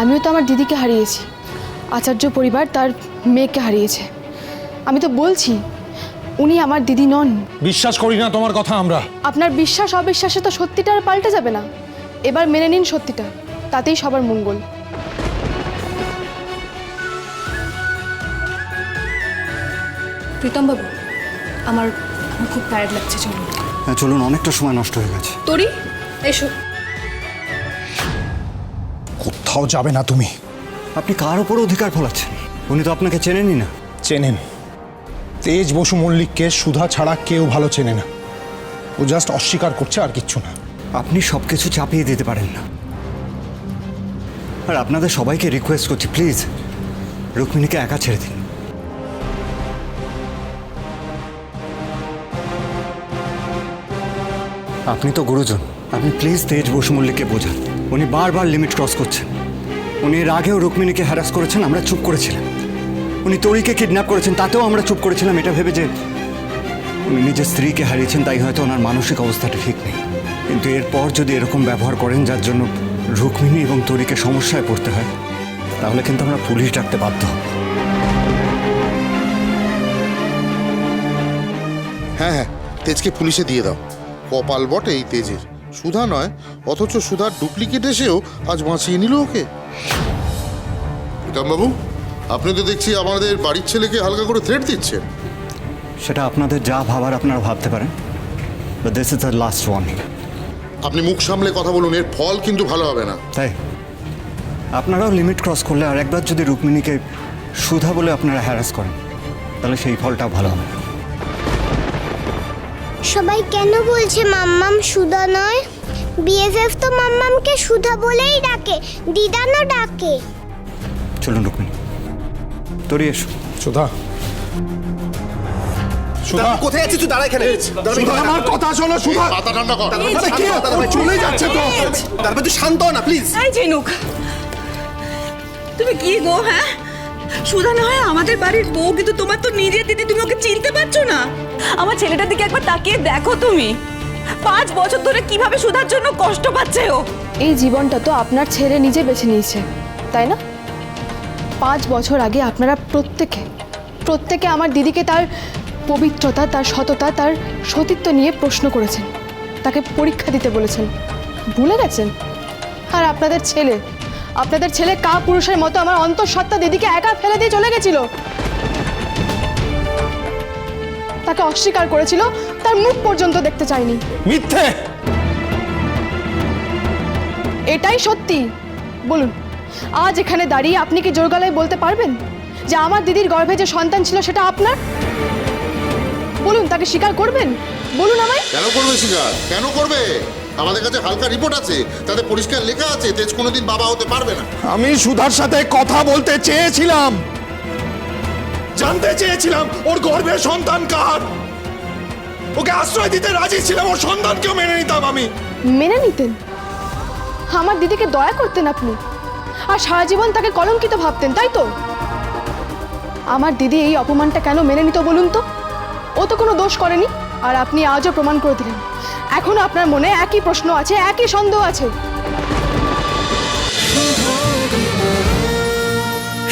আমিও তো আমার দিদিকে হারিয়েছি। আচার্য পরিবার তার মেয়েকে হারিয়েছে। আমি তো বলছি উনি আমার দিদি নন। বিশ্বাস করি না তোমার কথা আমরা। আপনার বিশ্বাস অবিশ্বাসে তো সত্যিটা আর পাল্টে যাবে না। এবার মেনে নিন সত্যিটা তাতেই সবার মঙ্গল। প্রীতমবাবু আমার আমার খুব টায়ার্ড লাগছে চলুন। হ্যাঁ চলুন অনেকটা সময় নষ্ট হয়ে গেছে। তোরি এসো। কোথাও যাবে না তুমি। আপনি কার ওপর অধিকার ফলাচ্ছেন? উনি তো আপনাকে চেনেনই না। চেনেন। তেজ বসু মল্লিককে সুধা ছাড়া কেউ ভালো চেনে না। ও জাস্ট অস্বীকার করছে আর কিচ্ছু না। আপনি সব কিছু চাপিয়ে দিতে পারেন না। আর আপনাদের সবাইকে রিকোয়েস্ট করছি প্লিজ রুক্মিণীকে একা ছেড়ে দিন। আপনি তো গুরুজন। আপনি প্লিজ তেজ বসু মল্লিককে বোঝান। উনি বারবার লিমিট ক্রস করছেন। উনি এর আগেও রুক্মিণীকে হ্যারাস করেছেন, আমরা চুপ করেছিলাম। উনি তরিকে কিডন্যাপ করেছেন, তাতেও আমরা চুপ করেছিলাম, এটা ভেবে যে উনি নিজের স্ত্রীকে হারিয়েছেন, তাই হয়তো ওনার মানসিক অবস্থাটা ঠিক নেই। কিন্তু এরপর যদি এরকম ব্যবহার করেন, যার জন্য রুক্মিণী এবং তরিকে সমস্যায় পড়তে হয়, তাহলে কিন্তু আমরা পুলিশ ডাকতে বাধ্য হব। হ্যাঁ হ্যাঁ তেজকে পুলিশে দিয়ে দাও। কপাল বটে এই তেজের। সুধা নয়, অথচ সুধার ডুপ্লিকেট এসেও আজ বাঁচিয়ে নিল ওকে। বাবু আপনি তো দেখছি আমাদের বাড়ির ছেলেকে হালকা করে থ্রেট দিচ্ছেন সেটা আপনাদের যা ভাবার আপনারা ভাবতে পারেন। But this is the last warning আপনি মুখ সামলে কথা বলুন এর ফল কিন্তু ভালো হবে না। তাই? আপনারাও লিমিট ক্রস করলে আর একবার যদি রুক্মিণীকে সুধা বলে আপনারা হ্যারাস করেন তাহলে সেই ফলটাও ভালো হবে। না সবাই কেন বলছে মাম্মাম সুধা নয়? বিএফএফ তো মাম্মামকে সুধা বলেই ডাকে দিদানও ডাকে। চলুন রুক্মিণী তরি এসো। সুধা। সুধা। কোথায় আছিস তুই? দাঁড়া এখানে। সুধা আমার কথা শোনো সুধা। মাথা ঠান্ডা কর। আরে কি? চলে যাচ্ছে তো। তারপর তুই শান্ত হ না প্লিজ এই ঝিনুক তুমি কি গো হ্যাঁ? সুধা না হয় আমাদের বাড়ির বউ কিন্তু তোমার তো নিজের দিদি তুমি ওকে চিনতে পারছ না? আমার ছেলেটার দিকে একবার তাকিয়ে দেখো তুমি। পাঁচ বছর ধরে কীভাবে সুধার জন্য কষ্ট পাচ্ছে ও? এই জীবনটা তো আপনার ছেলে নিজে বেছে নিয়েছে, তাই না? পাঁচ বছর আগে আপনারা প্রত্যেকে প্রত্যেকে আমার দিদিকে তার পবিত্রতা, তার সততা, তার সতীত্ব নিয়ে প্রশ্ন করেছেন। তাকে পরীক্ষা দিতে বলেছেন। ভুলে গেছেন? আর আপনাদের ছেলে আপনাদের ছেলে কা পুরুষের মতো আমার অন্তঃসত্ত্বা দিদিকে একা ফেলে দিয়ে চলে গেছিল। তাকে অস্বীকার করেছিল তার মুখ পর্যন্ত দেখতে চায়নি মিথ্যে! এটাই সত্যি। বলুন আজ এখানে দাঁড়িয়ে আপনি কি জোর গলায় বলতে পারবেন যে আমার দিদির গর্ভে যে সন্তান ছিল সেটা আপনার? বলুন তাকে স্বীকার করবেন? বলুন আমায়। কেন করবে স্বীকার? কেন করবে? আমাদের কাছে হালকা রিপোর্ট আছে তাতে পরিষ্কার লেখা আছে তেজ কোনোদিন বাবা হতে পারবে না। আমি সুধার সাথে কথা বলতে চেয়েছিলাম। জানতে চেয়েছিলাম, ওর গর্ভের সন্তান কার? ওকে আশ্রয় দিতে রাজি ছিলাম, ওর সন্তানকেও মেনে নিতাম আমি। মেনে নিতেন? আমার দিদিকে দয়া করতেন আপনি? আর সারা জীবন তাকে কলঙ্কিত ভাবতেন, তাই তো? আমার দিদি এই অপমানটা কেন মেনে নিত বলুন তো? ও তো কোনো দোষ করেনি, আর আপনি আজও প্রমাণ করে দিলেন। এখনও আপনার মনে একই প্রশ্ন আছে, একই সন্দেহ আছে।